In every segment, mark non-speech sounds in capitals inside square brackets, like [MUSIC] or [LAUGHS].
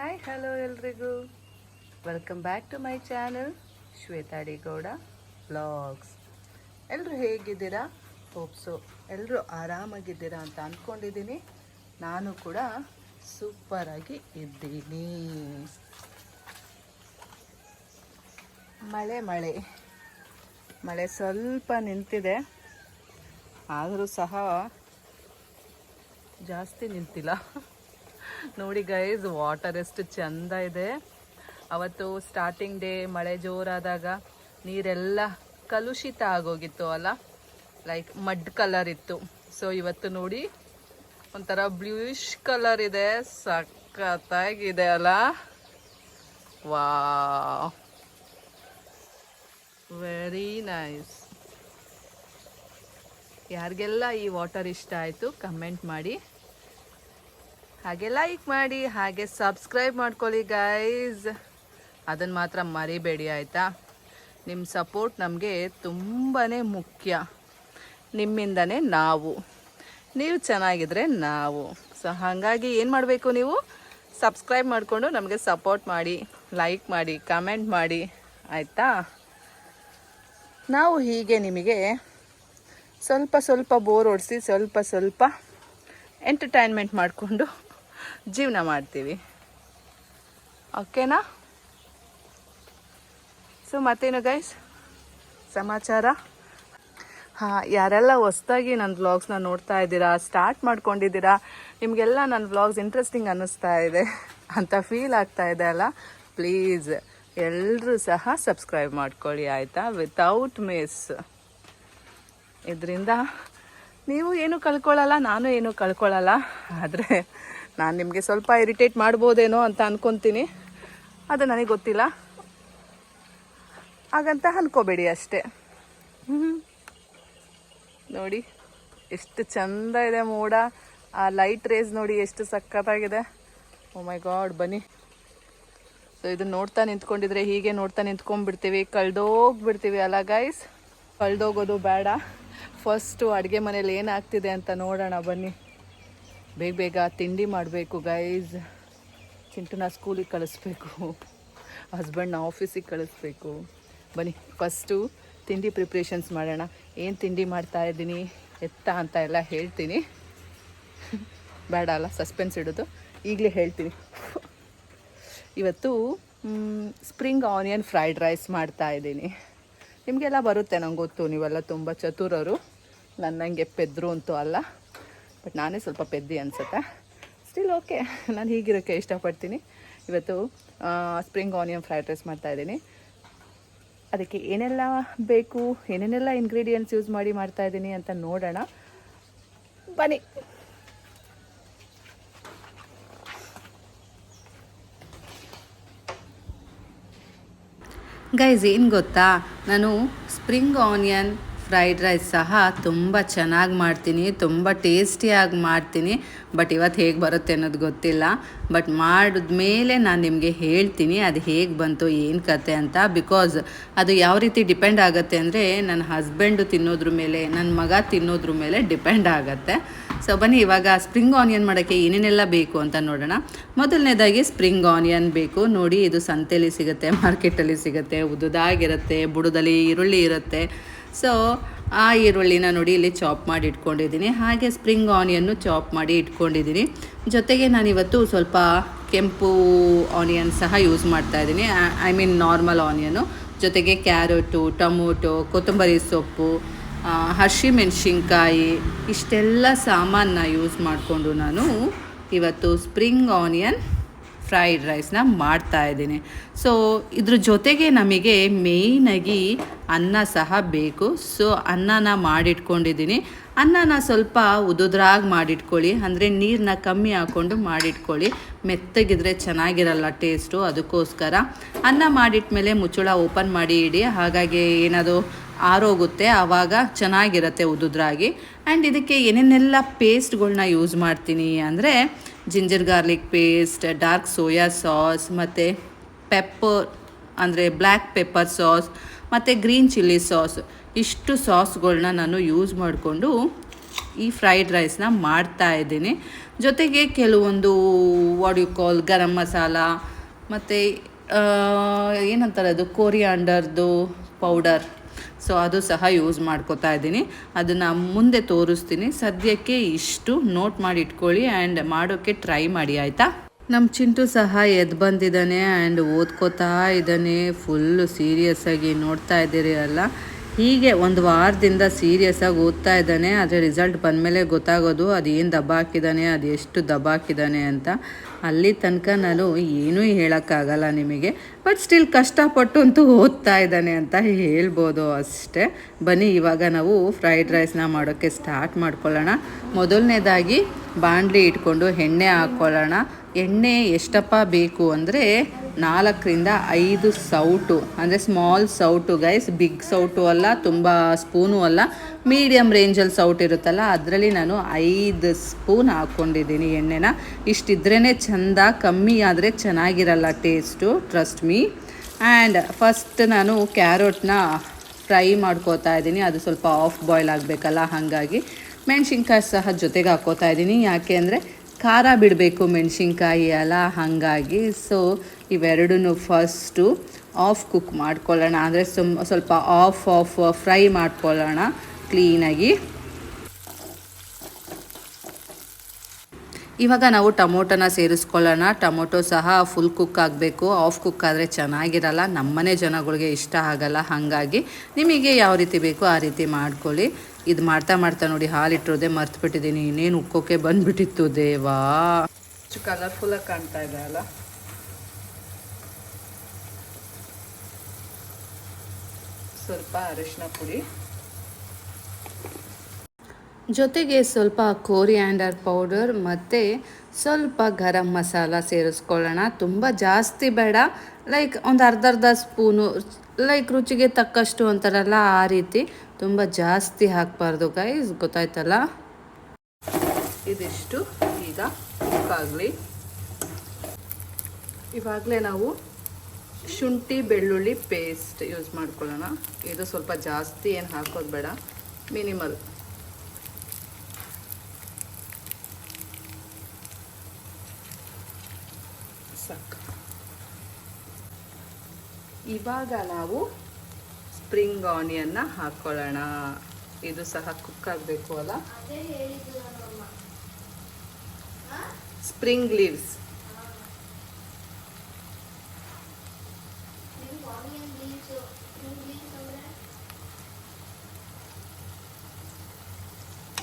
Hi hello ಎಲ್ರಿಗೂ. Welcome back to my channel Shweta Gowda blogs ಎಲ್ಲರೂ ಹೇಗಿದ್ದೀರಾ? ಹೋಪ್ಸು ಎಲ್ಲರೂ ಆರಾಮಾಗಿದ್ದೀರಾ ಅಂತ ಅಂದ್ಕೊಂಡಿದ್ದೀನಿ ನಾನು ಕೂಡ ಸೂಪರಾಗಿ ಇದ್ದೀನಿ. ಮಳೆ ಮಳೆ. ಮಳೆ ಸ್ವಲ್ಪ ನಿಂತಿದೆ. ಆದರೂ ಸಹ ಜಾಸ್ತಿ ನಿಂತಿಲ್ಲ. ನೋಡಿ ಗೈಸ್ ವಾಟರ್ ಎಷ್ಟು ಚಂದ ಇದೆ. ಅವತ್ತು ಸ್ಟಾರ್ಟಿಂಗ್ ಡೇ ಮಳೆ ಜೋರಾದಾಗ ನೀರೆಲ್ಲ ಕಲುಷಿತ ಆಗೋಗಿತ್ತು ಅಲ್ಲ? ಲೈಕ್ ಮಡ್ ಕಲರ್ ಇತ್ತು. ಸೊ ಇವತ್ತು ನೋಡಿ ಒಂಥರ ಬ್ಲೂಯಿಶ್ ಕಲರ್ ಇದೆ, ಸಖತ್ತಾಗಿದೆ ಅಲ್ಲ? ವಾ ವೆರಿ ನೈಸ್ ಯಾರಿಗೆಲ್ಲ ಈ ವಾಟರ್ ಇಷ್ಟ ಆಯಿತು ಕಮೆಂಟ್ ಮಾಡಿ. ಹಾಗೆ ಲೈಕ್ ಮಾಡಿ, ಹಾಗೆ ಸಬ್ಸ್ಕ್ರೈಬ್ ಮಾಡ್ಕೊಳ್ಳಿ ಗೈಸ್ ಅದನ್ನು ಮಾತ್ರ ಮರಿಬೇಡಿ, ಆಯಿತಾ? ನಿಮ್ಮ ಸಪೋರ್ಟ್ ನಮಗೆ ತುಂಬಾ ಮುಖ್ಯ. ನಿಮ್ಮಿಂದನೇ ನಾವು. ನೀವು ಚೆನ್ನಾಗಿದ್ರೆ ನಾವು. ಸೊ ಹಾಗಾಗಿ ಏನು ಮಾಡಬೇಕು ನೀವು? ಸಬ್ಸ್ಕ್ರೈಬ್ ಮಾಡಿಕೊಂಡು ನಮಗೆ ಸಪೋರ್ಟ್ ಮಾಡಿ ಲೈಕ್ ಮಾಡಿ ಕಮೆಂಟ್ ಮಾಡಿ, ಆಯಿತಾ? ನಾವು ಹೀಗೆ ನಿಮಗೆ ಸ್ವಲ್ಪ ಸ್ವಲ್ಪ ಬೋರ್ ಓಡಿಸಿ ಸ್ವಲ್ಪ ಸ್ವಲ್ಪ ಎಂಟರ್ಟೈನ್ಮೆಂಟ್ ಮಾಡಿಕೊಂಡು ಜೀವನ ಮಾಡ್ತೀವಿ. ಓಕೆನಾ ಸೊ ಮತ್ತೇನು ಗೈಸ್ ಸಮಾಚಾರ? ಹಾಂ, ಯಾರೆಲ್ಲ ಹೊಸ್ದಾಗಿ ನನ್ನ ವ್ಲಾಗ್ಸ್ನ ನೋಡ್ತಾ ಇದ್ದೀರಾ ಸ್ಟಾರ್ಟ್ ಮಾಡ್ಕೊಂಡಿದ್ದೀರಾ, ನಿಮಗೆಲ್ಲ ನನ್ನ ವ್ಲಾಗ್ಸ್ ಇಂಟ್ರೆಸ್ಟಿಂಗ್ ಅನ್ನಿಸ್ತಾ ಇದೆ ಅಂತ ಫೀಲ್ ಆಗ್ತಾ ಇದೆ ಅಲ್ಲ? ಪ್ಲೀಸ್ ಎಲ್ಲರೂ ಸಹ ಸಬ್ಸ್ಕ್ರೈಬ್ ಮಾಡ್ಕೊಳ್ಳಿ, ಆಯಿತಾ? ವಿತೌಟ್ ಮಿಸ್ ಇದರಿಂದ, ನೀವು ಏನು ಕಳ್ಕೊಳ್ಳಲ್ಲ, ನಾನು ಏನು ಕಳ್ಕೊಳ್ಳಲ್ಲ, ಆದರೆ ನಾನು ನಿಮಗೆ ಸ್ವಲ್ಪ ಇರಿಟೇಟ್ ಮಾಡ್ಬೋದೇನೋ ಅಂತ ಅನ್ಕೊತೀನಿ. ಅದು ನನಗೆ ಗೊತ್ತಿಲ್ಲ. ಹಾಗಂತ ಅನ್ಕೋಬೇಡಿ ಅಷ್ಟೇ. ನೋಡಿ, ಎಷ್ಟು ಚಂದ ಇದೆ ಮೋಡ. ಆ ಲೈಟ್ ರೇಸ್ ನೋಡಿ ಎಷ್ಟು ಸಕ್ಕತ್ತಾಗಿದೆ ಓ ಮೈ ಗಾಡ್ ಬನ್ನಿ. ಸೊ ಇದನ್ನ ನೋಡ್ತಾ ನಿಂತ್ಕೊಂಡಿದ್ರೆ ಹೀಗೆ ನೋಡ್ತಾ ನಿಂತ್ಕೊಂಡ್ಬಿಡ್ತೀವಿ. ಕಳ್ದೋಗ್ಬಿಡ್ತೀವಿ ಅಲ್ಲ ಗೈಸ್ ಕಳ್ದೋಗೋದು ಬೇಡ. ಫಸ್ಟು ಅಡುಗೆ ಮನೇಲಿ ಏನಾಗ್ತಿದೆ ಅಂತ ನೋಡೋಣ, ಬನ್ನಿ. ಬೇಗ ಬೇಗ ತಿಂಡಿ ಮಾಡಬೇಕು ಗೈಸ್ ಚಿಂಟುನ ಸ್ಕೂಲಿಗೆ ಕಳಿಸ್ಬೇಕು. ಹಸ್ಬೆಂಡ್ನ ಆಫೀಸಿಗೆ ಕಳಿಸ್ಬೇಕು. ಬನ್ನಿ ಫಸ್ಟು ತಿಂಡಿ ಪ್ರಿಪ್ರೇಷನ್ಸ್ ಮಾಡೋಣ. ಏನು ತಿಂಡಿ ಮಾಡ್ತಾ ಇದ್ದೀನಿ? ಎತ್ತ ಅಂತ ಎಲ್ಲ ಹೇಳ್ತೀನಿ. ಬೇಡ ಅಲ್ಲ ಸಸ್ಪೆನ್ಸ್ ಇಡೋದು. ಈಗಲೇ ಹೇಳ್ತೀನಿ. ಇವತ್ತು ಸ್ಪ್ರಿಂಗ್ ಆನಿಯನ್ ಫ್ರೈಡ್ ರೈಸ್ ಮಾಡ್ತಾ ಇದ್ದೀನಿ. ನಿಮಗೆಲ್ಲ ಬರುತ್ತೆ ನಂಗೆ ಗೊತ್ತು, ನೀವೆಲ್ಲ ತುಂಬ ಚತುರರು. ನನ್ನಂಗೆ ಪೆದ್ರು ಅಂತೂ ಅಲ್ಲ. ಬಟ್ ನಾನೇ ಸ್ವಲ್ಪ ಪೆದ್ದಿ ಅನಿಸುತ್ತೆ? ಸ್ಟಿಲ್ ಓಕೆ ನಾನು ಹೀಗಿರೋಕ್ಕೆ ಇಷ್ಟಪಡ್ತೀನಿ. ಇವತ್ತು ಸ್ಪ್ರಿಂಗ್ ಆನಿಯನ್ ಫ್ರೈಡ್ ರೈಸ್ ಮಾಡ್ತಾಯಿದ್ದೀನಿ ಅದಕ್ಕೆ ಏನೆಲ್ಲ ಬೇಕು, ಏನೇನೆಲ್ಲ ಇಂಗ್ರೀಡಿಯೆಂಟ್ಸ್ ಯೂಸ್ ಮಾಡಿ ಮಾಡ್ತಾಯಿದ್ದೀನಿ ಅಂತ ನೋಡೋಣ. ಬನ್ನಿ. ಗೈಸ್ ಏನು ಗೊತ್ತಾ? ನಾನು ಸ್ಪ್ರಿಂಗ್ ಆನಿಯನ್ ಫ್ರೈಡ್ ರೈಸ್ ಸಹ ತುಂಬ ಚೆನ್ನಾಗಿ ಮಾಡ್ತೀನಿ, ತುಂಬ ಟೇಸ್ಟಿಯಾಗಿ ಮಾಡ್ತೀನಿ. ಬಟ್ ಇವತ್ತು ಹೇಗೆ ಬರುತ್ತೆ ಅನ್ನೋದು ಗೊತ್ತಿಲ್ಲ. ಬಟ್ ಮಾಡಿದ್ಮೇಲೆ ನಾನು ನಿಮಗೆ ಹೇಳ್ತೀನಿ ಅದು ಹೇಗೆ ಬಂತು, ಏನು ಕತೆ ಅಂತ. ಬಿಕಾಸ್ ಅದು ಯಾವ ರೀತಿ ಡಿಪೆಂಡ್ ಆಗುತ್ತೆ ಅಂದರೆ ನನ್ನ ಹಸ್ಬೆಂಡು ತಿನ್ನೋದ್ರ ಮೇಲೆ ನನ್ನ ಮಗ ತಿನ್ನೋದ್ರ ಮೇಲೆ ಡಿಪೆಂಡ್ ಆಗುತ್ತೆ. ಸೊ ಬನ್ನಿ, ಇವಾಗ ಸ್ಪ್ರಿಂಗ್ ಆನಿಯನ್ ಮಾಡೋಕ್ಕೆ ಏನೇನೆಲ್ಲ ಬೇಕು ಅಂತ ನೋಡೋಣ. ಮೊದಲನೇದಾಗಿ ಸ್ಪ್ರಿಂಗ್ ಆನಿಯನ್ ಬೇಕು. ನೋಡಿ, ಇದು ಸಂತೆಯಲ್ಲಿ ಸಿಗುತ್ತೆ ಮಾರ್ಕೆಟಲ್ಲಿ ಸಿಗುತ್ತೆ, ಉದುದಾಗಿರುತ್ತೆ, ಬುಡದಲ್ಲಿ ಈರುಳ್ಳಿ ಇರುತ್ತೆ. ಸೊ ಆ ಈರುಳ್ಳಿನ ನೋಡಿ ಇಲ್ಲಿ ಚಾಪ್ ಮಾಡಿ ಇಟ್ಕೊಂಡಿದ್ದೀನಿ. ಹಾಗೆ ಸ್ಪ್ರಿಂಗ್ ಆನಿಯನ್ನು ಚಾಪ್ ಮಾಡಿ ಇಟ್ಕೊಂಡಿದ್ದೀನಿ. ಜೊತೆಗೆ ನಾನಿವತ್ತು ಸ್ವಲ್ಪ ಕೆಂಪು ಆನಿಯನ್ ಸಹ ಯೂಸ್ ಮಾಡ್ತಾ ಇದ್ದೀನಿ. ಐ ಮೀನ್ ನಾರ್ಮಲ್ ಆನಿಯನು ಜೊತೆಗೆ ಕ್ಯಾರೆಟು ಟೊಮೊಟೊ, ಕೊತ್ತಂಬರಿ ಸೊಪ್ಪು ಹಸಿ ಮೆಣಸಿನ್ಕಾಯಿ, ಇಷ್ಟೆಲ್ಲ ಸಾಮಾನನ್ನ ಯೂಸ್ ಮಾಡಿಕೊಂಡು ನಾನು ಇವತ್ತು ಸ್ಪ್ರಿಂಗ್ ಆನಿಯನ್ ಫ್ರೈಡ್ ರೈಸ್ನ ಮಾಡ್ತಾ ಇದ್ದೀನಿ. ಸೊ ಇದ್ರ ಜೊತೆಗೆ ನಮಗೆ ಮೇಯ್ನಾಗಿ ಅನ್ನ ಸಹ ಬೇಕು. ಸೊ ಅನ್ನನ ಮಾಡಿಟ್ಕೊಂಡಿದ್ದೀನಿ. ಅನ್ನನ ಸ್ವಲ್ಪ ಉದುದ್ರಾಗಿ ಮಾಡಿಟ್ಕೊಳ್ಳಿ. ಅಂದರೆ ನೀರನ್ನ ಕಮ್ಮಿ ಹಾಕ್ಕೊಂಡು ಮಾಡಿಟ್ಕೊಳ್ಳಿ. ಮೆತ್ತಗಿದ್ರೆ ಚೆನ್ನಾಗಿರಲ್ಲ ಟೇಸ್ಟು ಅದಕ್ಕೋಸ್ಕರ ಅನ್ನ ಮಾಡಿಟ್ಮೇಲೆ ಮುಚ್ಚಳ ಓಪನ್ ಮಾಡಿ ಇಡಿ. ಹಾಗಾಗಿ ಏನದು ಆರೋಗುತ್ತೆ ಆವಾಗ ಚೆನ್ನಾಗಿರುತ್ತೆ ಉದುದ್ರಾಗಿ. ಆ್ಯಂಡ್ ಇದಕ್ಕೆ ಏನೇನೆಲ್ಲ ಪೇಸ್ಟ್ಗಳನ್ನ ಯೂಸ್ ಮಾಡ್ತೀನಿ ಅಂದರೆ ginger garlic paste, dark soya sauce, ಮತ್ತು ಪೆಪ್ಪರ್, ಅಂದರೆ ಬ್ಲ್ಯಾಕ್ ಪೆಪ್ಪರ್ ಸಾಸ್, ಮತ್ತು ಗ್ರೀನ್ ಚಿಲ್ಲಿ ಸಾಸ್. ಇಷ್ಟು ಸಾಸ್ಗಳನ್ನ ನಾನು ಯೂಸ್ ಮಾಡಿಕೊಂಡು ಈ ಫ್ರೈಡ್ ರೈಸ್ನ ಮಾಡ್ತಾ ಇದ್ದೀನಿ. ಜೊತೆಗೆ ಕೆಲವೊಂದು ವಾಡ್ ಯು ಕಾಲ್ ಗರಂ ಮಸಾಲ, ಮತ್ತು ಏನಂತಾರೆ ಅದು, ಕೋರಿಯಾಂಡರ್ದು ಪೌಡರ್. ಸೊ ಅದು ಸಹ ಯೂಸ್ ಮಾಡ್ಕೋತಾ ಇದ್ದೀನಿ. ಅದನ್ನು ಮುಂದೆ ತೋರಿಸ್ತೀನಿ. ಸದ್ಯಕ್ಕೆ ಇಷ್ಟು ನೋಟ್ ಮಾಡಿ ಇಟ್ಕೊಳ್ಳಿ ಆ್ಯಂಡ್ ಮಾಡೋಕ್ಕೆ ಟ್ರೈ ಮಾಡಿ, ಆಯಿತಾ? ನಮ್ಮ ಚಿಂಟು ಸಹ ಎದ್ದು ಬಂದಿದ್ದಾನೆ ಆ್ಯಂಡ್ ಓದ್ಕೋತಾ ಇದ್ದಾನೆ. ಫುಲ್ಲು ಸೀರಿಯಸ್ ಆಗಿ ನೋಡ್ತಾ ಇದ್ದೀರಿ ಅಲ್ಲ? ಹೀಗೆ ಒಂದು ವಾರದಿಂದ ಸೀರಿಯಸ್ ಆಗಿ ಓದ್ತಾ ಇದ್ದಾನೆ. ಆದರೆ ರಿಸಲ್ಟ್ ಬಂದಮೇಲೆ ಗೊತ್ತಾಗೋದು ಅದು ಏನು ದಬ್ಬ ಹಾಕಿದ್ದಾನೆ ಅದು ಎಷ್ಟು ದಬ್ಬ ಹಾಕಿದ್ದಾನೆ ಅಂತ. ಅಲ್ಲಿ ತನಕ ನಾನು ಏನೂ ಹೇಳೋಕ್ಕಾಗಲ್ಲ ನಿಮಗೆ. ಬಟ್ ಸ್ಟಿಲ್ ಕಷ್ಟಪಟ್ಟು ಅಂತೂ ಓದ್ತಾ ಇದ್ದಾನೆ ಅಂತ ಹೇಳ್ಬೋದು ಅಷ್ಟೇ. ಬನ್ನಿ, ಇವಾಗ ನಾವು ಫ್ರೈಡ್ ರೈಸ್ನ ಮಾಡೋಕ್ಕೆ ಸ್ಟಾರ್ಟ್ ಮಾಡ್ಕೊಳ್ಳೋಣ. ಮೊದಲನೇದಾಗಿ ಬಾಣಲಿ ಇಟ್ಕೊಂಡು ಎಣ್ಣೆ ಹಾಕ್ಕೊಳ್ಳೋಣ. ಎಣ್ಣೆ ಎಷ್ಟಪ್ಪ ಬೇಕು ಅಂದರೆ ನಾಲ್ಕರಿಂದ ಐದು ಸೌಟು, ಅಂದರೆ ಸ್ಮಾಲ್ ಸೌಟು ಗೈಸ್ ಬಿಗ್ ಸೌಟು ಅಲ್ಲ, ತುಂಬ ಸ್ಪೂನು ಅಲ್ಲ ಮೀಡಿಯಮ್ ರೇಂಜಲ್ಲಿ ಸೌಟ್ ಇರುತ್ತಲ್ಲ, ಅದರಲ್ಲಿ ನಾನು ಐದು ಸ್ಪೂನ್ ಹಾಕ್ಕೊಂಡಿದ್ದೀನಿ ಎಣ್ಣೆನ. ಇಷ್ಟಿದ್ರೇ ಚೆಂದ, ಕಮ್ಮಿ ಆದರೆ ಚೆನ್ನಾಗಿರಲ್ಲ taste trust me and first ನಾನು ಕ್ಯಾರೋಟ್ನ ಫ್ರೈ ಮಾಡ್ಕೋತಾ ಇದ್ದೀನಿ, ಅದು ಸ್ವಲ್ಪ ಆಫ್ ಬಾಯ್ಲ್ ಆಗಬೇಕಲ್ಲ, ಹಾಗಾಗಿ. ಮೆಣಸಿನ್ಕಾಯಿ ಸಹ ಜೊತೆಗೆ ಹಾಕ್ಕೋತಾ ಇದ್ದೀನಿ, ಯಾಕೆ ಅಂದರೆ ಖಾರ ಬಿಡಬೇಕು ಮೆಣಸಿನ್ಕಾಯಿ ಅಲ್ಲ, ಹಾಗಾಗಿ ಸೊ ಇವೆರಡೂ ಫಸ್ಟು ಆಫ್ ಕುಕ್ ಮಾಡ್ಕೊಳ್ಳೋಣ. ಅಂದರೆ ಸುಮ್ ಸ್ವಲ್ಪ ಆಫ್ ಆಫ್ ಫ್ರೈ ಮಾಡ್ಕೊಳ್ಳೋಣ ಕ್ಲೀನಾಗಿ ಇವಾಗ ನಾವು ಟೊಮೊಟೊನ ಸೇರಿಸ್ಕೊಳ್ಳೋಣ. ಟೊಮೊಟೊ ಸಹ ಫುಲ್ ಕುಕ್ ಆಗಬೇಕು. ಆಫ್ ಕುಕ್ ಆದರೆ ಚೆನ್ನಾಗಿರಲ್ಲ. ನಮ್ಮನೆ ಜನಗಳಿಗೆ ಇಷ್ಟ ಆಗಲ್ಲ. ಹಾಗಾಗಿ ನಿಮಗೆ ಯಾವ ರೀತಿ ಬೇಕೋ ಆ ರೀತಿ ಮಾಡ್ಕೊಳ್ಳಿ. ಇದು ಮಾಡ್ತಾ ಮಾಡ್ತಾ ನೋಡಿ ಹಾಲಿಟ್ಟಿರೋದೆ ಮರ್ತ್ಬಿಟ್ಟಿದ್ದೀನಿ. ಇನ್ನೇನು ಉಕ್ಕೋಕೆ ಬಂದ್ಬಿಟ್ಟಿತ್ತು ದೇವಾ. ಕಲರ್ಫುಲ್ಲಾಗಿ ಕಾಣ್ತಾ ಇದೆ ಅಲ್ಲ? ಸ್ವಲ್ಪ ಅರಿಶಿನ ಪುಡಿ. ಜೊತೆಗೆ ಸ್ವಲ್ಪ ಕೋರಿಯಾಂಡರ್ ಪೌಡರ್ ಮತ್ತು ಸ್ವಲ್ಪ ಗರಂ ಮಸಾಲ ಸೇರಿಸ್ಕೊಳ್ಳೋಣ. ತುಂಬ ಜಾಸ್ತಿ ಬೇಡ. ಲೈಕ್ ಒಂದು ಅರ್ಧ ಅರ್ಧ ಸ್ಪೂನು ಲೈಕ್ ರುಚಿಗೆ ತಕ್ಕಷ್ಟು ಅಂತಾರಲ್ಲ ಆ ರೀತಿ. ತುಂಬ ಜಾಸ್ತಿ ಹಾಕಬಾರ್ದು ಗೈಸ್ ಗೊತ್ತಾಯ್ತಲ್ಲ? ಇದಿಷ್ಟು ಈಗ ಉಪ್ಪಾಗಲಿ ಇವಾಗಲೇ ನಾವು ಶುಂಠಿ, ಬೆಳ್ಳುಳ್ಳಿ ಪೇಸ್ಟ್ ಯೂಸ್ ಮಾಡ್ಕೊಳ್ಳೋಣ. ಇದು ಸ್ವಲ್ಪ ಜಾಸ್ತಿ ಏನು ಹಾಕೋದು ಬೇಡ. ಮಿನಿಮಲ್ ಸಾಕು. ಇವಾಗ ನಾವು ಸ್ಪ್ರಿಂಗ್ ಆನಿಯನ್ನ ಹಾಕ್ಕೊಳ್ಳೋಣ ಇದು ಸಹ ಕುಕ್ ಆಗಬೇಕು ಅಲ್ಲ? Spring leaves.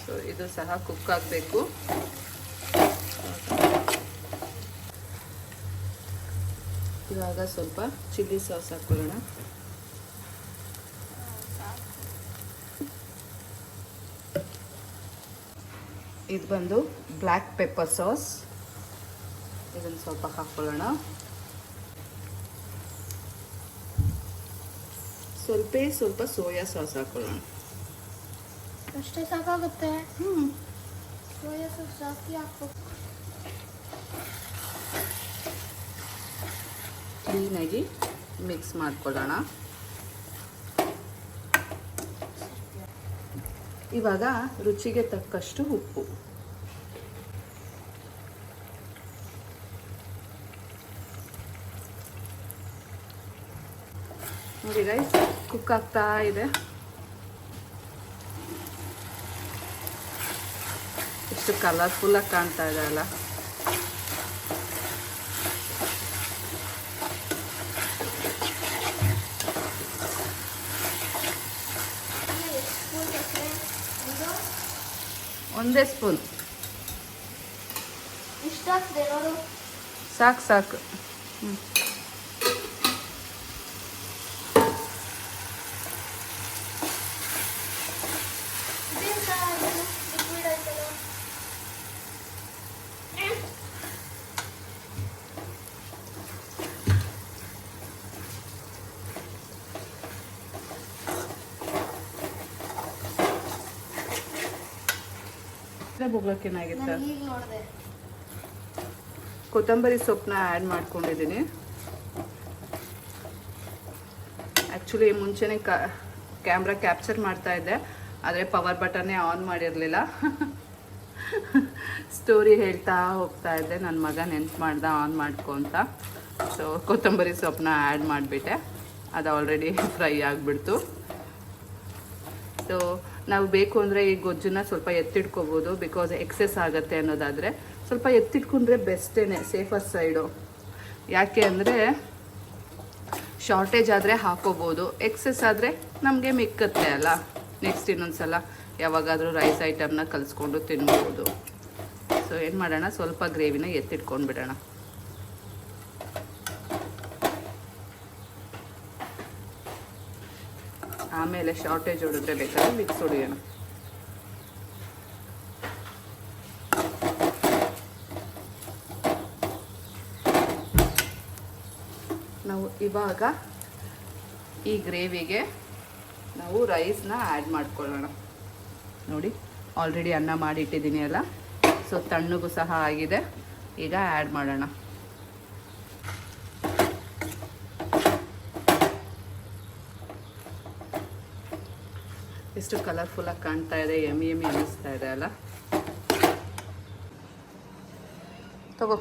ಸೊ ಇದು ಸಹ ಕುಕ್ ಆಗಬೇಕು. ಇವಾಗ ಸ್ವಲ್ಪ ಚಿಲ್ಲಿ ಸಾಸ್ ಹಾಕೊಳ್ಳೋಣ. ಇದು ಬಂದು ಬ್ಲ್ಯಾಕ್ ಪೆಪ್ಪರ್ ಸಾಸ್ ಇದನ್ನು ಸ್ವಲ್ಪ ಹಾಕ್ಕೊಳ್ಳೋಣ ಸ್ವಲ್ಪ ಸ್ವಲ್ಪ ಸೋಯಾ ಸಾಸ್ ಹಾಕ್ಕೊಳ್ಳೋಣ ಅಷ್ಟೇ ಸಾಕಾಗುತ್ತೆ. ಹ್ಞೂ ಸೋಯಾ ಸಾಸ್ ಜಾಸ್ತಿ ಹಾಕ್ಬೇಕು ಕ್ಲೀನಾಗಿ ಮಿಕ್ಸ್ ಮಾಡ್ಕೊಳ್ಳೋಣ. ಇವಾಗ ರುಚಿಗೆ ತಕ್ಕಷ್ಟು ಉಪ್ಪು. ನೋಡಿ ರೈಸ್ ಕುಕ್ ಆಗ್ತಾ ಇದೆ. ಎಷ್ಟು ಕಲರ್ಫುಲ್ಲಾಗಿ ಕಾಣ್ತಾ ಇದೆ ಅಲ್ಲ ಸ್ಪೂನ್ ಸಕ್ಕರೆ ಇದು ಒಂದೇ ಸ್ಪೂನ್. ಸಾಕು ಸಾಕು. ನೋಡಿದೆ. ಕೊತ್ತಂಬರಿ ಸೊಪ್ಪನ್ನ ಆ್ಯಡ್ ಮಾಡ್ಕೊಂಡಿದ್ದೀನಿ ಆ್ಯಕ್ಚುಲಿ ಮುಂಚೆನೇ ಕ ಕ್ಯಾಮ್ರಾ ಕ್ಯಾಪ್ಚರ್ ಮಾಡ್ತಾ ಇದ್ದೆ. ಆದರೆ ಪವರ್ ಬಟನ್ನೇ ಆನ್ ಮಾಡಿರಲಿಲ್ಲ. ಸ್ಟೋರಿ ಹೇಳ್ತಾ ಹೋಗ್ತಾ ಇದ್ದೆ. ನನ್ನ ಮಗ ನೆನ್ಪು ಮಾಡ್ದ ಆನ್ ಮಾಡ್ಕೊ ಅಂತ. ಸೊ ಕೊತ್ತಂಬರಿ ಸೊಪ್ಪನ್ನ ಆ್ಯಡ್ ಮಾಡಿಬಿಟ್ಟೆ. ಅದು ಆಲ್ರೆಡಿ ಫ್ರೈ [LAUGHS] ಆಗಿಬಿಡ್ತು. ಸೊ ನಾವು ಬೇಕು ಅಂದರೆ ಈ ಗೊಜ್ಜನ್ನ ಸ್ವಲ್ಪ ಎತ್ತಿಟ್ಕೋಬೋದು ಬಿಕಾಸ್ ಎಕ್ಸೆಸ್ ಆಗುತ್ತೆ ಅನ್ನೋದಾದರೆ ಸ್ವಲ್ಪ ಎತ್ತಿಟ್ಕೊಂಡ್ರೆ ಬೆಸ್ಟೇನೆ ಸೇಫಸ್ಟ್ ಸೈಡು ಯಾಕೆ ಅಂದರೆ ಶಾರ್ಟೇಜ್ ಆದರೆ ಹಾಕೋಬೋದು ಎಕ್ಸೆಸ್ ಆದರೆ ನಮಗೆ ಮಿಕ್ಕತ್ತೆ ಅಲ್ಲ. ನೆಕ್ಸ್ಟ್ ಇನ್ನೊಂದು ಸಲ ಯಾವಾಗಾದರೂ ರೈಸ್ ಐಟಮ್ನ ಕಲಿಸ್ಕೊಂಡು ತಿನ್ಬೋದು. ಸೊ ಏನು ಮಾಡೋಣ? ಸ್ವಲ್ಪ ಗ್ರೇವಿನ ಎತ್ತಿಟ್ಕೊಂಡು ಬಿಡೋಣ ಆಮೇಲೆ ಶಾರ್ಟೇಜ್ ಹೊಡಿದ್ರೆ ಬೇಕಾದ್ರೆ ಮಿಕ್ಸ್ ಹೊಡಿಯೋಣ. ನಾವು ಇವಾಗ ಈ ಗ್ರೇವಿಗೆ ನಾವು ರೈಸ್ನ ಆ್ಯಡ್ ಮಾಡ್ಕೊಳ್ಳೋಣ. ನೋಡಿ ಆಲ್ರೆಡಿ ಅನ್ನ ಮಾಡಿಟ್ಟಿದ್ದೀನಿ ಅಲ್ಲ? ಸೊ ತಣ್ಣಗೂ ಸಹ ಆಗಿದೆ. ಈಗ ಆ್ಯಡ್ ಮಾಡೋಣ. ಎಷ್ಟು ಕಲರ್ಫುಲ್ಲಾಗಿ ಕಾಣ್ತಾ ಇದೆ ಎಮ್ಮಿ ಎಮ್ಮಿ ಅನಿಸ್ತಾ ಇದೆ ಅಲ್ಲ? ತಗೋ.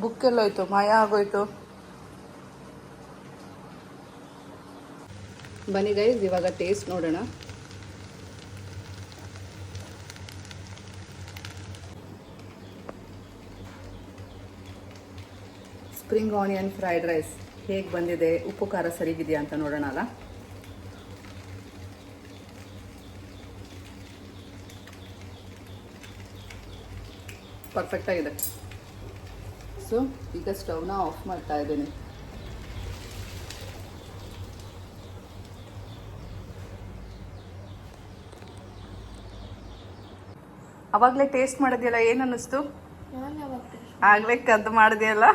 ಬುಕ್ ಎಲ್ಲೋಯ್ತು, ಮಾಯ ಆಗೋಯ್ತು. ಬನ್ನಿ ಗೈಸ್ ಇವಾಗ ಟೇಸ್ಟ್ ನೋಡೋಣ. ಸ್ಪ್ರಿಂಗ್ ಆನಿಯನ್ ಫ್ರೈಡ್ ರೈಸ್ ಹೇಗೆ ಬಂದಿದೆ? ಉಪ್ಪು ಖಾರ ಸರಿಗಿದೆಯಾ ಅಂತ ನೋಡೋಣ ಅಲ್ಲ? ಪರ್ಫೆಕ್ಟ್ ಆಗಿದೆ. ಸೊ ಈಗ ಸ್ಟವ್ನ ಆಫ್ ಮಾಡ್ತಾ ಇದ್ದೀನಿ. ಅವಾಗಲೇ ಟೇಸ್ಟ್ ಮಾಡಿದ್ಯಲ್ಲ ಏನು ಅನ್ನಿಸ್ತು? ಆಗ್ಲೇ ಕದ್ದು ಮಾಡಿದ್ಯಲ್ಲ?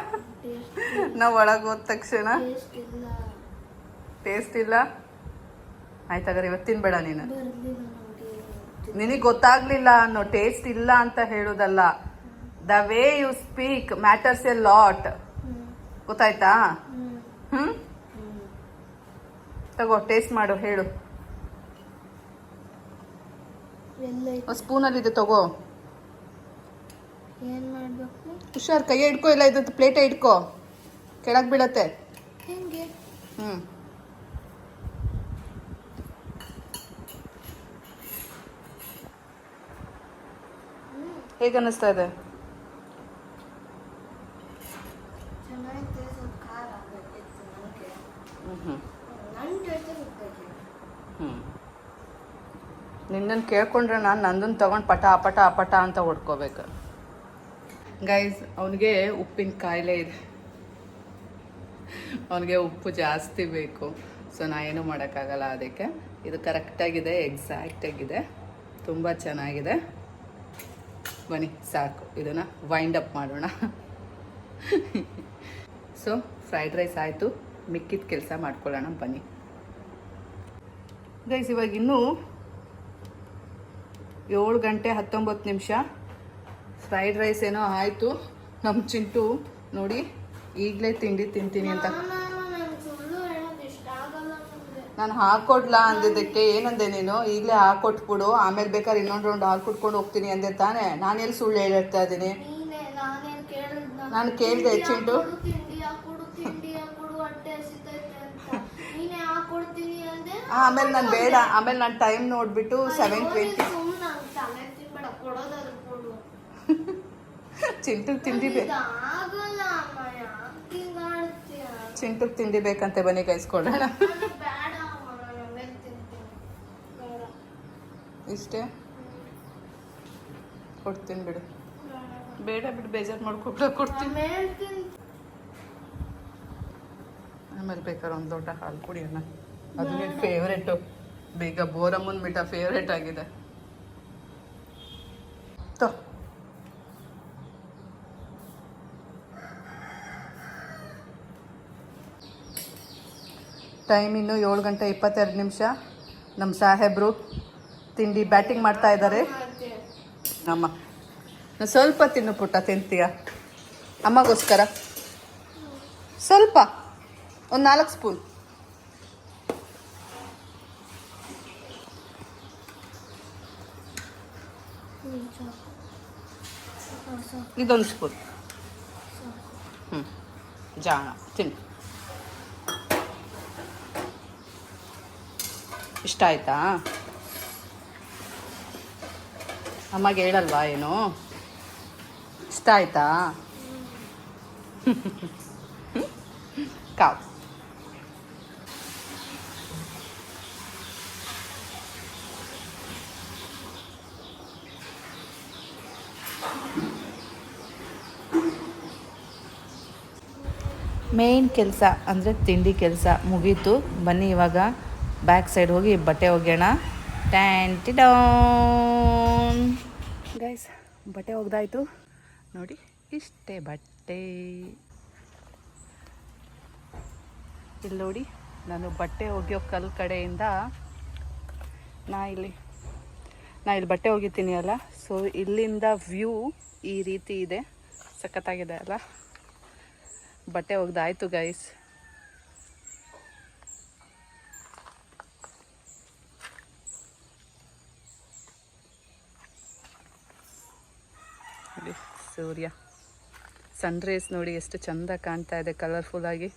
ನಾವು ಒಳಗೆ ಹೋದ ತಕ್ಷಣ. ಟೇಸ್ಟ್ ಇಲ್ಲ. ಟೇಸ್ಟ್ ಇಲ್ಲ ಬೇಡ ಇವತ್ತು ತಿನ್ಬೇಡ ನೀನು. ನಿನಗೆ ಗೊತ್ತಾಗ್ಲಿಲ್ಲ ಅನ್ನೋ ಟೇಸ್ಟ್ ಇಲ್ಲ ಅಂತ ಹೇಳೋದಲ್ಲ. The way you speak matters a lot ಗೊತ್ತಾಯ್ತಾ? ಹ್ಞೂ ತಗೋ ಟೇಸ್ಟ್ ಮಾಡು ಹೇಳು. ಸ್ಪೂನಲ್ಲಿ ಇದೆ ತಗೋ. ಹುಷಾರ್ ಕೈ ಹಿಡ್ಕೋ ಇಲ್ಲ ಇದು ಪ್ಲೇಟೇ ಹಿಡ್ಕೋ. ಕೆಳಗೆ ಬೀಳತ್ತೆ. ಹೆಂಗೆ? ಹ್ಮ್. ಹ್ಞೂ ಹೇಗೆ ಅನ್ನಿಸ್ತಾ ಇದೆ? ನಿನ್ನನ್ನು ಕೇಳ್ಕೊಂಡ್ರೆ ನಾನು ನಂದನ್ ತಗೊಂಡು ಪಟ ಅಪಟ ಅಪಟ ಅಂತ ಹೊಡ್ಕೋಬೇಕು. ಗೈಸ್ ಅವನಿಗೆ ಉಪ್ಪಿನ ಕಾಯಿಲೆ ಇದೆ. ಅವನಿಗೆ ಉಪ್ಪು ಜಾಸ್ತಿ ಬೇಕು. ಸೊ ನಾ ಏನೂ ಮಾಡೋಕ್ಕಾಗಲ್ಲ ಅದಕ್ಕೆ. ಇದು ಕರೆಕ್ಟಾಗಿದೆ ಎಕ್ಸಾಕ್ಟಾಗಿದೆ ತುಂಬ ಚೆನ್ನಾಗಿದೆ. ಬನ್ನಿ, ಸಾಕು. ಇದನ್ನು ವೈಂಡ್ ಅಪ್ ಮಾಡೋಣ. ಸೊ ಫ್ರೈಡ್ ರೈಸ್ ಆಯಿತು. ಮಿಕ್ಕಿದ ಕೆಲಸ ಮಾಡ್ಕೊಳ್ಳೋಣ, ಬನ್ನಿ. ಗೈಸ್ ಇವಾಗ ಇನ್ನೂ ಏಳು ಗಂಟೆ ಹತ್ತೊಂಬತ್ತು ನಿಮಿಷ. ಫ್ರೈಡ್ ರೈಸ್ ಏನೋ ಆಯಿತು. ನಮ್ಮ ಚಿಂಟು ನೋಡಿ, ಈಗಲೇ ತಿಂಡಿ ತಿಂತೀನಿ ಅಂತ. ನಾನು ಹಾಕ್ಕೊಡ್ಲಾ ಅಂದಿದ್ದಕ್ಕೆ ಏನಂದೆ ನೀನು? ಈಗಲೇ ಹಾಕೊಟ್ಬಿಡು. ಆಮೇಲೆ ಬೇಕಾದ್ರೆ ಇನ್ನೊಂದು ರೌಂಡ್ ಹಾಕೊಟ್ಕೊಂಡು ಹೋಗ್ತೀನಿ ಅಂದೆ ತಾನೇ. ನಾನು ಎಲ್ಲಿ ಸುಳ್ಳು ಹೇಳ್ತಾ ಇದ್ದೀನಿ? ನಾನು ಕೇಳಿದೆ ಹೆಚ್ಚಿಂಟು ಆಮೇಲೆ ನಾನು ಬೇಡ. ಆಮೇಲೆ ನಾನು ಟೈಮ್ ನೋಡಿಬಿಟ್ಟು ಸೆವೆನ್ ಟ್ವೆಂಟಿ ಚಿಂಟುಗೆ ತಿಂಡಿ ಬೇ ಇದು ಆಗಲ್ಲ ಅಮ್ಮ. ಯಾಕೆ ಚಿಂಟುಗೆ ತಿಂಡಿ ಬೇಕಂತೆ ಬನ್ನಿ ಕೈಸ್ಕೊಳ್ಳೋಣ ನನಗೆ ಬೇಡ ಅಮ್ಮ ನಾನು ಆಮೇಲೆ ತಿಂತೀನಿ ಬೇಡ ಇಷ್ಟೇ? ಕೊಡ್ತೀನಿ ಬಿಡು. ಬೇಡ. ಬೇಡ ಬೇಜಾರು ಮಾಡ್ಕೊಬಿಡ ಕೊಡ್ತೀನಿ. ಆಮೇಲೆ ಬೇಕಾದ್ರೆ ಒಂದು ದೊಡ್ಡ ಹಾಲು ಕುಡಿಯೋಣ. ಅದು ನಿನ್ನ ಫೇವ್ರೇಟು ಬೇಗ ಬೋರಮ್ಮನ ಮಿಠ ಫೇವ್ರೇಟ್ ಆಗಿದೆ. ತೊ. ಟೈಮ್ ಇನ್ನು ಏಳು ಗಂಟೆ ಇಪ್ಪತ್ತೆರಡು ನಿಮಿಷ. ನಮ್ಮ ಸಾಹೇಬರು ತಿಂಡಿ ಬ್ಯಾಟಿಂಗ್ ಮಾಡ್ತಾ ಇದ್ದಾರೆ. ಅಮ್ಮ ಸ್ವಲ್ಪ ತಿನ್ನು ಪುಟ್ಟ, ತಿಂತೀಯ? ಅಮ್ಮಗೋಸ್ಕರ? ಸ್ವಲ್ಪ, ಒಂದು ನಾಲ್ಕು ಸ್ಪೂನ್. ಇದೊಂದು ಸ್ಪೂನ್. ಹ್ಞೂ ಜಾಣ, ತಿನ್ನು. ಇಷ್ಟ ಆಯಿತಾ? ಅಮ್ಮಗೆ ಹೇಳಲ್ವಾ ಏನು? ಇಷ್ಟ ಆಯ್ತಾ? ಕಾವು. ಕೆಲಸ ಅಂದರೆ ತಿಂಡಿ ಕೆಲಸ ಮುಗೀತು. ಬನ್ನಿ ಇವಾಗ ಬ್ಯಾಕ್ ಸೈಡ್ ಹೋಗಿ ಬಟ್ಟೆ ಒಗೆಯೋಣ. ಟ್ಯಾಂಟಿ ಡೌನ್ ಗೈಸ್ ಬಟ್ಟೆ ಒಗ್ದಾಯ್ತು. ನೋಡಿ, ಇಷ್ಟೇ ಬಟ್ಟೆ. ಇಲ್ಲಿ ನೋಡಿ, ನಾನು ಬಟ್ಟೆ ಒಗೆಯೋ ಕಲ್ ಕಡೆಯಿಂದ ನಾ ಇಲ್ಲಿ ನಾ ಇಲ್ಲಿ ಬಟ್ಟೆ ಒಗಿತೀನಿ ಅಲ್ಲ? ಸೊ ಇಲ್ಲಿಂದ ವ್ಯೂ ಈ ರೀತಿ ಇದೆ. ಸಖತ್ತಾಗಿದೆ ಅಲ್ಲ? ಬಟ್ಟೆ ಒಗ್ದಾಯ್ತು ಗೈಸ್ ಸೂರ್ಯ. ಸನ್ ರೇಸ್ ನೋಡಿ ಎಷ್ಟು ಚಂದ ಕಾಣ್ತಾ ಇದೆ ಕಲರ್ಫುಲ್ ಆಗಿ.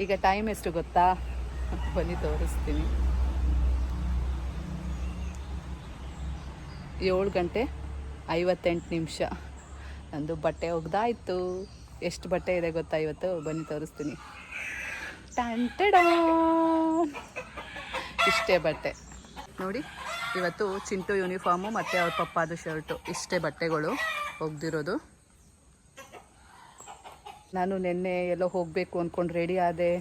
ಈಗ ಟೈಮ್ ಎಷ್ಟು ಗೊತ್ತಾ? ಬನ್ನಿ, ತೋರಿಸ್ತೀನಿ. ಏಳು ಗಂಟೆ ಐವತ್ತೆಂಟು ನಿಮಿಷ. ನಂದು ಬಟ್ಟೆ ಒಗ್ದಾಯ್ತು. ಎಷ್ಟು ಬಟ್ಟೆ ಇದೆ ಗೊತ್ತಾ ಇವತ್ತು? ಬನ್ನಿ, ತೋರಿಸ್ತೀನಿ. ಟಂಟಡ ಇಷ್ಟೇ ಬಟ್ಟೆ. ನೋಡಿ, ಇವತ್ತು ಚಿಂಟು ಯೂನಿಫಾರ್ಮು ಮತ್ತು ಅವ್ರ ಪಪ್ಪಾದು ಶರ್ಟು ಇಷ್ಟೇ ಬಟ್ಟೆಗಳು ಒಗ್ದಿರೋದು. ನಾನು ನಿನ್ನೆ ಎಲ್ಲೋ ಹೋಗಬೇಕು ಅಂದ್ಕೊಂಡು ರೆಡಿ ಆದೆ,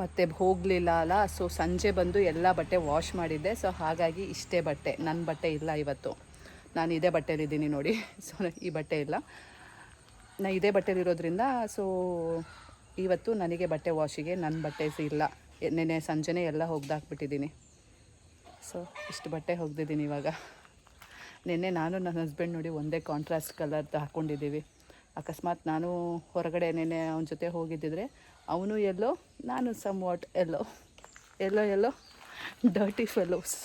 ಮತ್ತು ಹೋಗಲಿಲ್ಲ ಅಲ್ಲ ಸೊ ಸಂಜೆ ಬಂದು ಎಲ್ಲ ಬಟ್ಟೆ ವಾಶ್ ಮಾಡಿದ್ದೆ ಸೊ ಹಾಗಾಗಿ ಇಷ್ಟೇ ಬಟ್ಟೆ ನನ್ನ ಬಟ್ಟೆ ಇಲ್ಲ ಇವತ್ತು. ನಾನು ಇದೇ ಬಟ್ಟೆಲಿದ್ದೀನಿ ನೋಡಿ [LAUGHS] ಸೊ ಈ ಬಟ್ಟೆ ಇಲ್ಲ. ನಾ ಇದೇ ಬಟ್ಟೆಲಿರೋದ್ರಿಂದ ಸೊ ಇವತ್ತು ನನಗೆ ಬಟ್ಟೆ ವಾಶಿಗೆ ನನ್ನ ಬಟ್ಟೆ ಇಲ್ಲ. ನೆನ್ನೆ ಸಂಜೆನೇ ಎಲ್ಲ ಒಗ್ದಾಕ್ಬಿಟ್ಟಿದ್ದೀನಿ ಸೊ, ಇಷ್ಟು ಬಟ್ಟೆ ಹೋಗ್ದಿದ್ದೀನಿ ಇವಾಗ. ನಿನ್ನೆ ನಾನು ನನ್ನ ಹಸ್ಬೆಂಡ್ ನೋಡಿ ಒಂದೇ ಕಾಂಟ್ರಾಸ್ಟ್ ಕಲರ್ದು ಹಾಕ್ಕೊಂಡಿದ್ದೀವಿ ಅಕಸ್ಮಾತ್ ನಾನು ಹೊರಗಡೆ ನೆನ್ನೆ ಅವನ ಜೊತೆ ಹೋಗಿದ್ದಿದ್ರೆ ಅವನು ಎಲ್ಲೋ ನಾನು ಸಮ್ ವಾಟ್ ಎಲ್ಲೋ ಎಲ್ಲೋ ಎಲ್ಲೋ ಡರ್ಟಿ ಫೆಲೋಸ್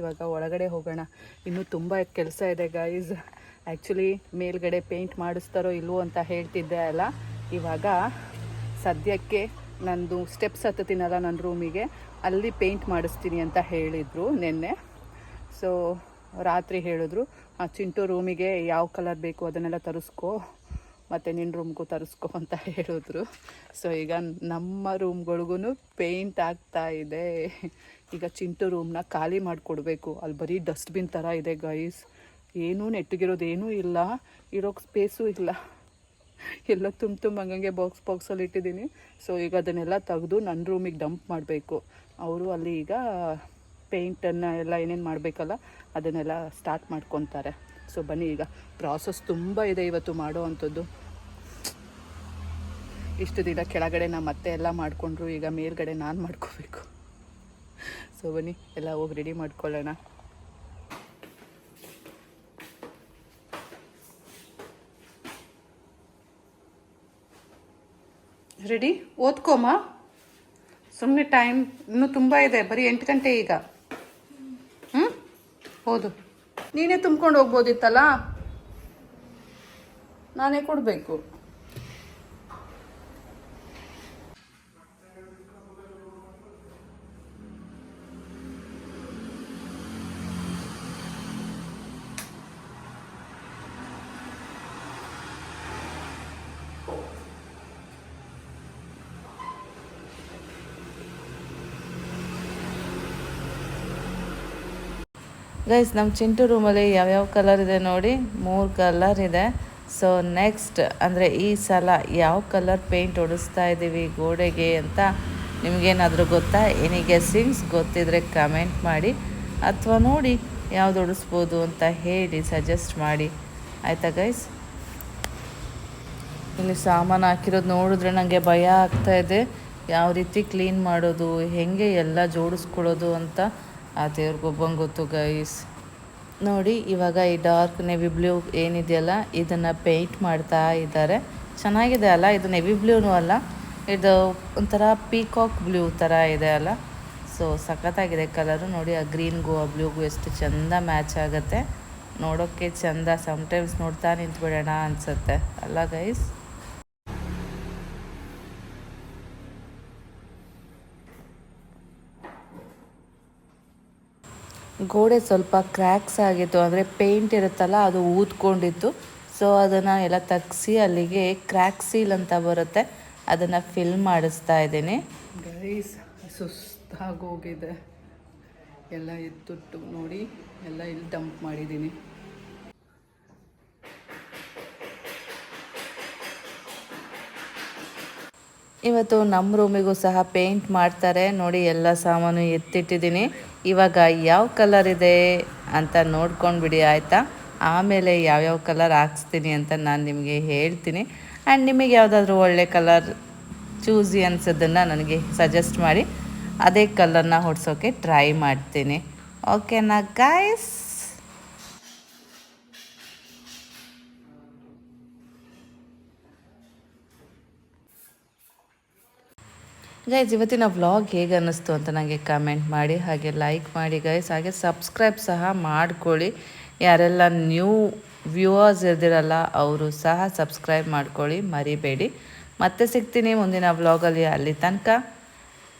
ಇವಾಗ ಒಳಗಡೆ ಹೋಗೋಣ. ಇನ್ನೂ ತುಂಬ ಕೆಲಸ ಇದೆ ಗಾಯ್ಸ್ ಆ್ಯಕ್ಚುಲಿ ಮೇಲ್ಗಡೆ ಪೇಂಟ್ ಮಾಡಿಸ್ತಾರೋ ಇಲ್ವೋ ಅಂತ ಹೇಳ್ತಿದ್ದೆ ಅಲ್ಲ. ಇವಾಗ ಸದ್ಯಕ್ಕೆ ನಂದು ಸ್ಟೆಪ್ಸ್ ಹತ್ತತೀನಲ್ಲ ನನ್ನ ರೂಮಿಗೆ ಅಲ್ಲಿ ಪೇಂಟ್ ಮಾಡಿಸ್ತೀನಿ ಅಂತ ಹೇಳಿದರು ನಿನ್ನೆ. ಸೊ ರಾತ್ರಿ ಹೇಳಿದ್ರು, ಆ ಚಿಂಟು ರೂಮಿಗೆ ಯಾವ ಕಲರ್ ಬೇಕು ಅದನ್ನೆಲ್ಲ ತರಿಸ್ಕೋ, ಮತ್ತು ನಿನ್ನ ರೂಮ್ಗೂ ತರಿಸ್ಕೊ ಅಂತ ಹೇಳಿದ್ರು. ಸೊ ಈಗ ನಮ್ಮ ರೂಮ್ಗಳಿಗೂ ಪೇಂಟ್ ಆಗ್ತಾ ಇದೆ. ಈಗ ಚಿಂಟು ರೂಮ್ನ ಖಾಲಿ ಮಾಡಿಕೊಡ್ಬೇಕು. ಅಲ್ಲಿ ಬರೀ ಡಸ್ಟ್ಬಿನ್ ಥರ ಇದೆ ಗೈಸ್ ಏನೂ ನೆಟ್ಟಿಗಿರೋದೇನೂ ಇಲ್ಲ. ಇರೋಕ್ಕೆ ಸ್ಪೇಸು ಇಲ್ಲ. [LAUGHS] ಎಲ್ಲ ತುಂಬ ತುಂಬ ಹಂಗಂಗೆ ಬಾಕ್ಸ್ ಬಾಕ್ಸಲ್ಲಿ ಇಟ್ಟಿದ್ದೀನಿ. ಸೊ ಈಗ ಅದನ್ನೆಲ್ಲ ತೆಗೆದು ನನ್ನ ರೂಮಿಗೆ ಡಂಪ್ ಮಾಡಬೇಕು. ಅವರು ಅಲ್ಲಿ ಈಗ ಪೇಂಟನ್ನು ಎಲ್ಲ ಏನೇನು ಮಾಡಬೇಕಲ್ಲ, ಅದನ್ನೆಲ್ಲ ಸ್ಟಾರ್ಟ್ ಮಾಡ್ಕೊತಾರೆ. ಸೊ ಬನ್ನಿ ಈಗ. ಪ್ರಾಸೆಸ್ ತುಂಬ ಇದೆ ಇವತ್ತು ಮಾಡೋ ಅಂಥದ್ದು. ಇಷ್ಟು ದಿನ ಕೆಳಗಡೆ ನಾ ಮತ್ತೆ ಎಲ್ಲ ಮಾಡಿಕೊಂಡ್ರು, ಈಗ ಮೇಲ್ಗಡೆ ನಾನು ಮಾಡ್ಕೋಬೇಕು. ಸೊ ಬನ್ನಿ, ಎಲ್ಲ ಹೋಗಿ ರೆಡಿ ಮಾಡ್ಕೊಳ್ಳೋಣ. ರೆಡಿ? ಓದ್ಕೊಮ್ಮ ಸುಮ್ಮನೆ ಟೈಮ್ ಇನ್ನೂ ತುಂಬ ಇದೆ, ಬರೀ ಎಂಟು ಗಂಟೆ ಈಗ. ಹ್ಞೂ ಹೌದು ನೀನೇ ತುಂಬ್ಕೊಂಡು ಹೋಗ್ಬೋದಿತ್ತಲ್ಲ? ನಾನೇ ಕೊಡಬೇಕು. ಗೈಸ್ ನಮ್ಮ ಚಿಂಟು ರೂಮಲ್ಲಿ ಯಾವ್ಯಾವ ಕಲರ್ ಇದೆ ನೋಡಿ. ಮೂರು ಕಲರ್ ಇದೆ. ಸೊ ನೆಕ್ಸ್ಟ್ ಅಂದರೆ ಈ ಸಲ ಯಾವ ಕಲರ್ ಪೇಂಟ್ ಹೊಡಿಸ್ತಾ ಇದ್ದೀವಿ ಗೋಡೆಗೆ ಅಂತ ನಿಮಗೇನಾದರೂ ಗೊತ್ತಾ? ಎನಿ ಗೆಸ್ಸಿಂಗ್ಸ್ ಗೊತ್ತಿದ್ರೆ ಕಮೆಂಟ್ ಮಾಡಿ. ಅಥವಾ ನೋಡಿ ಯಾವ್ದು ಹೊಡಿಸ್ಬೋದು ಅಂತ ಹೇಳಿ ಸಜೆಸ್ಟ್ ಮಾಡಿ. ಆಯಿತಾ ಗೈಸ್ ಇಲ್ಲಿ ಸಾಮಾನು ಹಾಕಿರೋದು ನೋಡಿದ್ರೆ ನನಗೆ ಭಯ ಆಗ್ತಾ ಇದೆ. ಯಾವ ರೀತಿ ಕ್ಲೀನ್ ಮಾಡೋದು, ಹೆಂಗೆ ಎಲ್ಲ ಜೋಡಿಸ್ಕೊಳ್ಳೋದು ಅಂತ ಆ ದೇವ್ರಿಗೊಬ್ಬಂಗೆ ಗೊತ್ತು ಗೈಸ್ ನೋಡಿ, ಇವಾಗ ಈ ಡಾರ್ಕ್ ನೆವಿ ಬ್ಲೂ ಏನಿದೆಯಲ್ಲ, ಇದನ್ನು ಪೇಂಟ್ ಮಾಡ್ತಾ ಇದ್ದಾರೆ. ಚೆನ್ನಾಗಿದೆ ಅಲ್ಲ? ಇದು ನೆವಿ ಬ್ಲೂನೂ ಅಲ್ಲ, ಇದು ಒಂಥರ ಪೀಕಾಕ್ ಬ್ಲೂ ಥರ ಇದೆ ಅಲ್ಲ? ಸೊ ಸಖತ್ತಾಗಿದೆ ಕಲರು ನೋಡಿ, ಆ ಗ್ರೀನ್ಗೂ ಆ ಬ್ಲೂಗೂ ಎಷ್ಟು ಚೆಂದ ಮ್ಯಾಚ್ ಆಗುತ್ತೆ. ನೋಡೋಕ್ಕೆ ಚೆಂದ. ಸಮ್ಟೈಮ್ಸ್ ನೋಡ್ತಾ ನಿಂತ್ಬಿಡೋಣ ಅನಿಸುತ್ತೆ. ಅಲ್ಲ ಗೈಸ್ ಗೋಡೆ ಸ್ವಲ್ಪ ಕ್ರ್ಯಾಕ್ಸ್ ಆಗಿತ್ತು ಅಂದರೆ ಪೇಂಟ್ ಇರುತ್ತಲ್ಲ, ಅದು ಊದ್ಕೊಂಡಿತ್ತು ಸೊ ಅದನ್ನು ಎಲ್ಲ ತಗ್ಸಿ ಅಲ್ಲಿಗೆ ಕ್ರ್ಯಾಕ್ ಸೀಲ್ ಅಂತ ಬರುತ್ತೆ. ಅದನ್ನು ಫಿಲ್ ಮಾಡಿಸ್ತಾ ಇದ್ದೀನಿ. ಗೈಸ್ ಸುಸ್ತಾಗೋಗಿದೆ ಎಲ್ಲ ಎತ್ತುಟ್ಟು ನೋಡಿ, ಎಲ್ಲ ಇಲ್ಲಿ ಡಂಪ್ ಮಾಡಿದ್ದೀನಿ. ಇವತ್ತು ನಮ್ಮ ರೂಮಿಗೂ ಸಹ ಪೇಂಟ್ ಮಾಡ್ತಾರೆ. ನೋಡಿ, ಎಲ್ಲ ಸಾಮಾನು ಎತ್ತಿಟ್ಟಿದ್ದೀನಿ. ಇವಾಗ ಯಾವ ಕಲರ್ ಇದೆ ಅಂತ ನೋಡ್ಕೊಂಡು ಬಿಡಿ ಆಯಿತಾ? ಆಮೇಲೆ ಯಾವ್ಯಾವ ಕಲರ್ ಹಾಕ್ಸ್ತೀನಿ ಅಂತ ನಾನು ನಿಮಗೆ ಹೇಳ್ತೀನಿ. ಆ್ಯಂಡ್ ನಿಮಗೆ ಯಾವುದಾದ್ರೂ ಒಳ್ಳೆ ಕಲರ್ ಚೂಸಿ ಅನ್ಸೋದನ್ನು ನನಗೆ ಸಜೆಸ್ಟ್ ಮಾಡಿ. ಅದೇ ಕಲರ್ನ ಹೊಡ್ಸೋಕ್ಕೆ ಟ್ರೈ ಮಾಡ್ತೀನಿ. ಓಕೆನಾ ಗಾಯ್ಸ್ ಗೈಸ್ ಇವತ್ತಿನ ವ್ಲಾಗ್ ಹೇಗೆ ಅನ್ನಿಸ್ತು ಅಂತ ನನಗೆ ಕಮೆಂಟ್ ಮಾಡಿ, ಹಾಗೆ ಲೈಕ್ ಮಾಡಿ ಗೈಸ್ ಹಾಗೆ ಸಬ್ಸ್ಕ್ರೈಬ್ ಸಹ ಮಾಡ್ಕೊಳ್ಳಿ. ಯಾರೆಲ್ಲ ನ್ಯೂ ವ್ಯೂವರ್ಸ್ ಇರ್ದಿರಲ್ಲ, ಅವರು ಸಹ ಸಬ್ಸ್ಕ್ರೈಬ್ ಮಾಡ್ಕೊಳ್ಳಿ, ಮರಿಬೇಡಿ. ಮತ್ತೆ ಸಿಗ್ತೀನಿ ಮುಂದಿನ ವ್ಲಾಗಲ್ಲಿ ಅಲ್ಲಿ. ತನಕ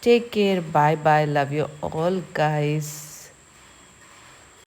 take care bye bye love you all guys